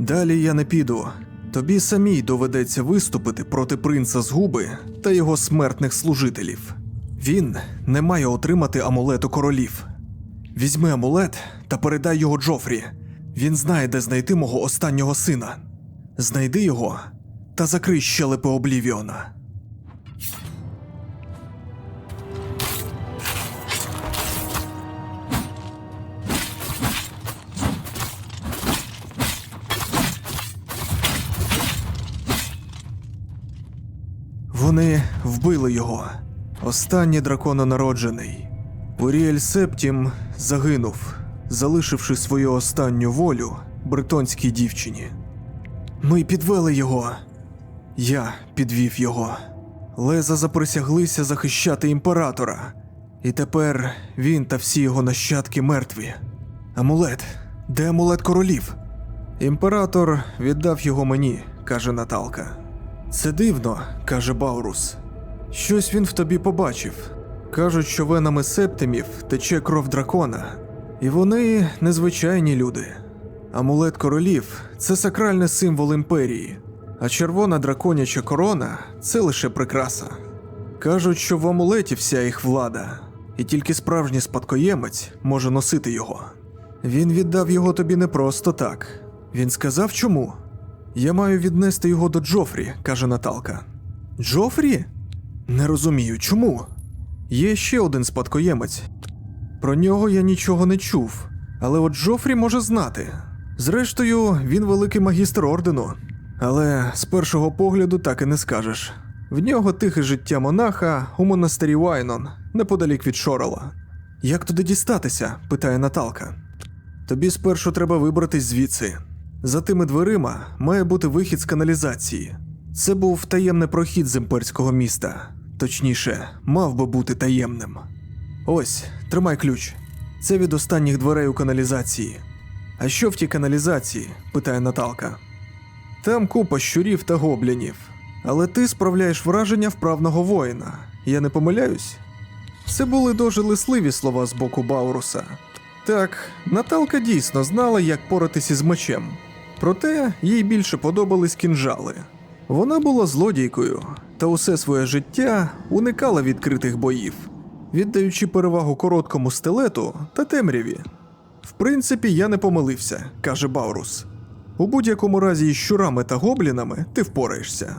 Далі я не піду. Тобі самій доведеться виступити проти принца згуби та його смертних служителів. Він не має отримати амулету королів. Візьми амулет та передай його Джофрі. Він знає, де знайти мого останнього сина. Знайди його та закрий щелепи Облівіона. Вони вбили його. Останній дракононароджений. Уріель Септім загинув, залишивши свою останню волю бретонській дівчині. Ми підвели його. Я підвів його. Леза заприсяглися захищати імператора. І тепер він та всі його нащадки мертві. Амулет. Де амулет королів? Імператор віддав його мені, каже Наталка. Це дивно, каже Баурус. Щось він в тобі побачив. Кажуть, що венами септимів тече кров дракона, і вони незвичайні люди. Амулет королів це сакральний символ імперії, а червона драконяча корона це лише прикраса. Кажуть, що в амулеті вся їх влада, і тільки справжній спадкоємець може носити його. Він віддав його тобі не просто так. Він сказав чому? Я маю віднести його до Джофрі, каже Наталка. Джофрі? Не розумію, чому? Є ще один спадкоємець. Про нього я нічого не чув, але от Джофрі може знати. Зрештою, він великий магістр ордену. Але з першого погляду так і не скажеш. В нього тихе життя монаха у монастирі Вайнон, неподалік від Шорала. Як туди дістатися? питає Наталка. Тобі спершу треба вибратись звідси. За тими дверима має бути вихід з каналізації. Це був таємний прохід з імперського міста. Точніше, мав би бути таємним. Ось, тримай ключ. Це від останніх дверей у каналізації. А що в тій каналізації? питає Наталка. Там купа щурів та гоблінів. Але ти справляєш враження вправного воїна. Я не помиляюсь? Це були дуже лисливі слова з боку Бауруса. Так, Наталка дійсно знала, як поратися з мечем. Проте їй більше подобались кінжали. Вона була злодійкою та усе своє життя уникала відкритих боїв, віддаючи перевагу короткому стилету та темряві. В принципі, я не помилився, каже Баурус. У будь-якому разі із щурами та гоблінами ти впораєшся.